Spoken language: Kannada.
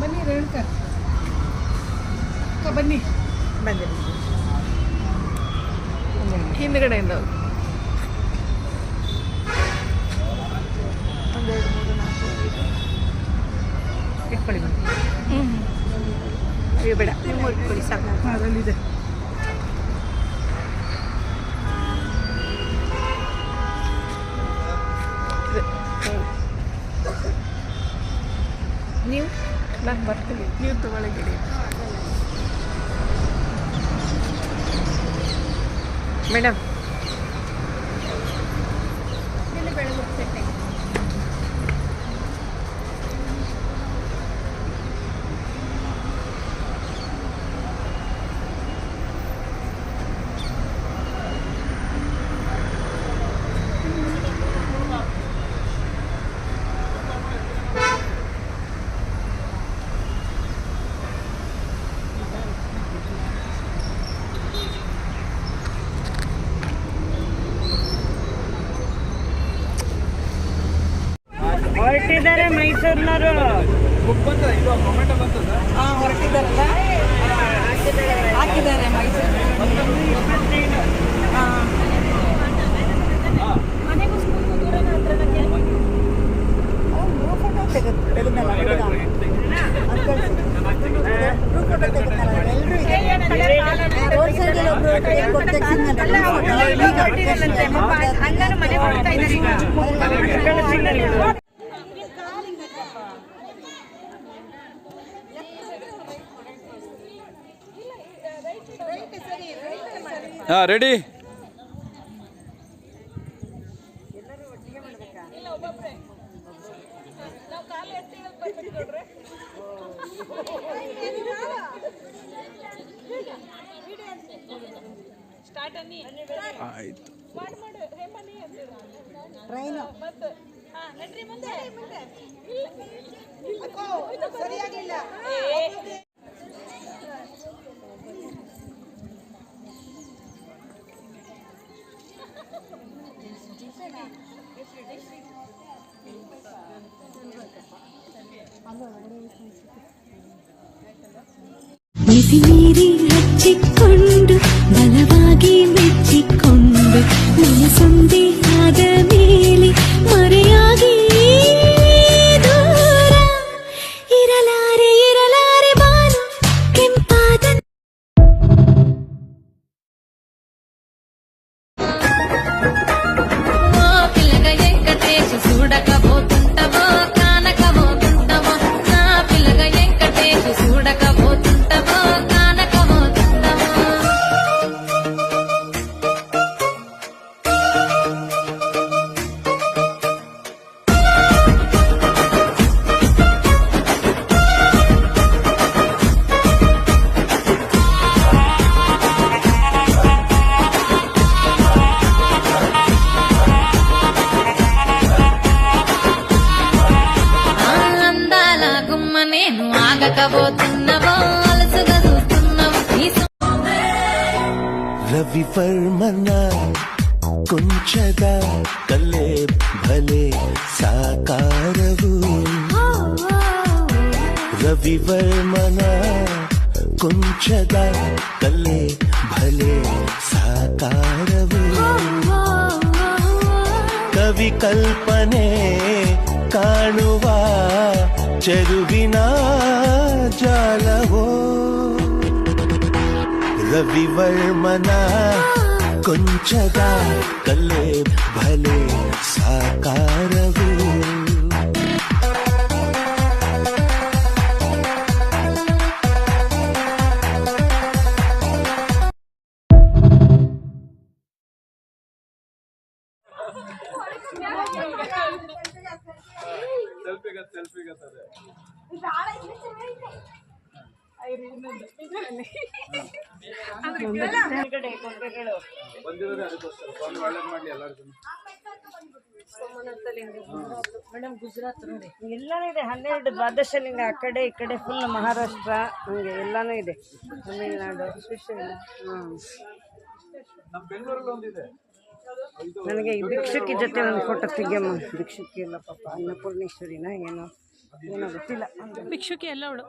ಬನ್ನಿ ರೇಣುಕ. ಅಕ್ಕ ಬನ್ನಿ. ಬಂದಿರಿ ಹಿಂದ್ಗಡೆಯಿಂದ ಒಂದೆರಡು ಮೂರು ನಾಲ್ಕು ಇಟ್ಕೊಳ್ಳಿ ಬನ್ನಿ. ಹ್ಞೂ ಬೇಡ. ನಿಮ್ಮ ಇಟ್ಕೊಳ್ಳಿ ಸಾಕು. ಅದರಲ್ಲಿದೆ ನೀವು? ನಾನು ಬರ್ತೀನಿ. ನೀವು ತಗೊಳಗಿಡಿ ಮೇಡಮ್ ಹೊರಟಿದ್ದಾರೆ ಮೈಸೂರಿನವರು ಹಂಗಾರು ಹೊರಟಿದ್ದಾರಲ್ಲ ಹಾಕಿದ್ದಾರೆ ಮೈಸೂರು ಹಾಂ ಹಾಂ ರೆಡಿ ಆಯ್ತು. ಟ್ರೈನು 안녕, 안녕, 안녕. గుమ్మ నేను ఆగకపోతున్నవో అలసుగా చూస్తున్నావు ఈ సు- ರವಿವರ್ಮನ ಕೊಂಚದ ಕಲೆ ಭಲೆ ಸಾಕಾರವು ರವಿವರ್ಮನ ಕೊಂಚದ ಕಲೆ ಭಲೆ ಸಾಕಾರವು ಕವಿ ಕಲ್ಪನೆ ಕಾಣುವ ಚೆರುವಿನ ಜಾಲವೋ ರವಿವರ್ಮನ ಕೊಂಚದ ಕಲೆ ಭಲೆ ಸಾಕಾರವು ಮೇಡಮ್ ಗುಜರಾತ್ ನೋಡಿ. ಎಲ್ಲಾನು ಇದೆ. ಹನ್ನೆರಡು ದ್ವಾದಶ ಲಿಂಗ ಆ ಕಡೆ ಈ ಕಡೆ ಫುಲ್ ಮಹಾರಾಷ್ಟ್ರ ಹಂಗೆ ಎಲ್ಲಾನು ಇದೆ. ತಮಿಳ್ನಾಡು ನಮ್ಮ ಬೆಂಗಳೂರಲ್ಲಿ ಒಂದಿದೆ ನನಗೆ ಈ ಭಿಕ್ಷುಕಿ ಜೊತೆ ಒಂದು ಫೋಟೋ ತೆಗಿಯಮ್ಮ. ಭಿಕ್ಷುಕಿ ಎಲ್ಲ ಪಾಪ, ಅನ್ನಪೂರ್ಣೇಶ್ವರಿನ ಏನೋ ಏನೋ ಗೊತ್ತಿಲ್ಲ. ಭಿಕ್ಷುಕಿ ಎಲ್ಲ ಅವಳು.